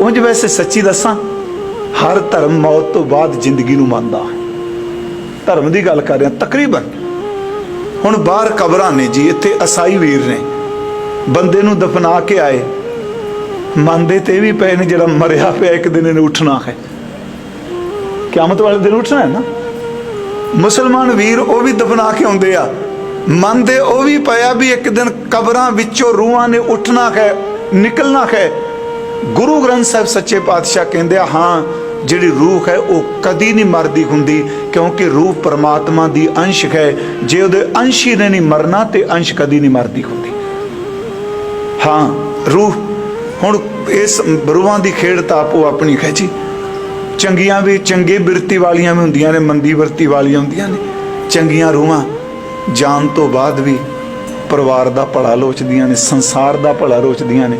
ਉਂਝ ਵੈਸੇ ਸੱਚੀ ਦੱਸਾਂ, ਹਰ ਧਰਮ ਮੌਤ ਤੋਂ ਬਾਅਦ ਜ਼ਿੰਦਗੀ ਨੂੰ ਮੰਨਦਾ। ਧਰਮ ਦੀ ਗੱਲ ਕਰ ਰਿਹਾ, ਤਕਰੀਬਨ। ਹੁਣ ਬਾਹਰ ਕਬਰਾਂ ਨੇ ਜੀ, ਇੱਥੇ ਅਸਾਈ ਵੀਰ ਨੇ। ਬੰਦੇ ਨੂੰ ਦਫਨਾ ਕੇ ਆਏ। ਮੰਨਦੇ ਤੇ ਵੀ ਪਏ ਨੇ, ਜਿਹੜਾ ਮਰਿਆ ਪਿਆ ਇੱਕ ਦਿਨ ਇਹਨੇ ਉੱਠਣਾ ਹੈ। ਕਿਆਮਤ ਵਾਲੇ ਦਿਨ ਉੱਠਣਾ ਹੈ ਨਾ? ਮੁਸਲਮਾਨ ਵੀਰ ਉਹ ਵੀ ਦਫਨਾ ਕੇ ਆਉਂਦੇ ਆ। ਮੰਨਦੇ ਉਹ ਵੀ ਪਿਆ ਵੀ ਇੱਕ ਦਿਨ ਕਬਰਾਂ ਵਿੱਚੋਂ ਰੂਹਾਂ ਨੇ ਉੱਠਣਾ ਹੈ, ਨਿਕਲਣਾ ਹੈ। ਗੁਰੂ ਗ੍ਰੰਥ ਸਾਹਿਬ ਸੱਚੇ ਪਾਤਸ਼ਾਹ ਕਹਿੰਦੇ ਆ, ਹਾਂ, ਜਿਹੜੀ ਰੂਹ ਹੈ, ਉਹ ਕਦੀ ਨਹੀਂ ਮਰਦੀ ਹੁੰਦੀ, ਕਿਉਂਕਿ ਰੂਹ ਪਰਮਾਤਮਾ ਦੀ ਅੰਸ਼ ਹੈ। ਜੇ ਉਹਦੇ ਅੰਸ਼ ਹੀ ਨੇ ਨਹੀਂ ਮਰਨਾ, ਤੇ ਅੰਸ਼ ਕਦੀ ਨਹੀਂ ਮਰਦੀ ਹੁੰਦੀ। ਹਾਂ, ਰੂਹ, ਹੁਣ ਇਸ ਰੂਹਾਂ ਦੀ ਖੇਡ ਤਾਂ ਆਪੋ ਆਪਣੀ ਹੈ ਜੀ। ਚੰਗੀਆਂ ਵੀ, ਚੰਗੇ ਬਿਰਤੀ ਵਾਲੀਆਂ ਵੀ ਹੁੰਦੀਆਂ ਨੇ, ਮੰਦੀ ਬਿਰਤੀ ਵਾਲੀਆਂ ਹੁੰਦੀਆਂ ਨੇ। ਚੰਗੀਆਂ ਰੂਹਾਂ ਜਾਣ ਤੋਂ ਬਾਅਦ ਵੀ ਪਰਿਵਾਰ ਦਾ ਭਲਾ ਲੋਚਦੀਆਂ ਨੇ, ਸੰਸਾਰ ਦਾ ਭਲਾ ਲੋਚਦੀਆਂ ਨੇ।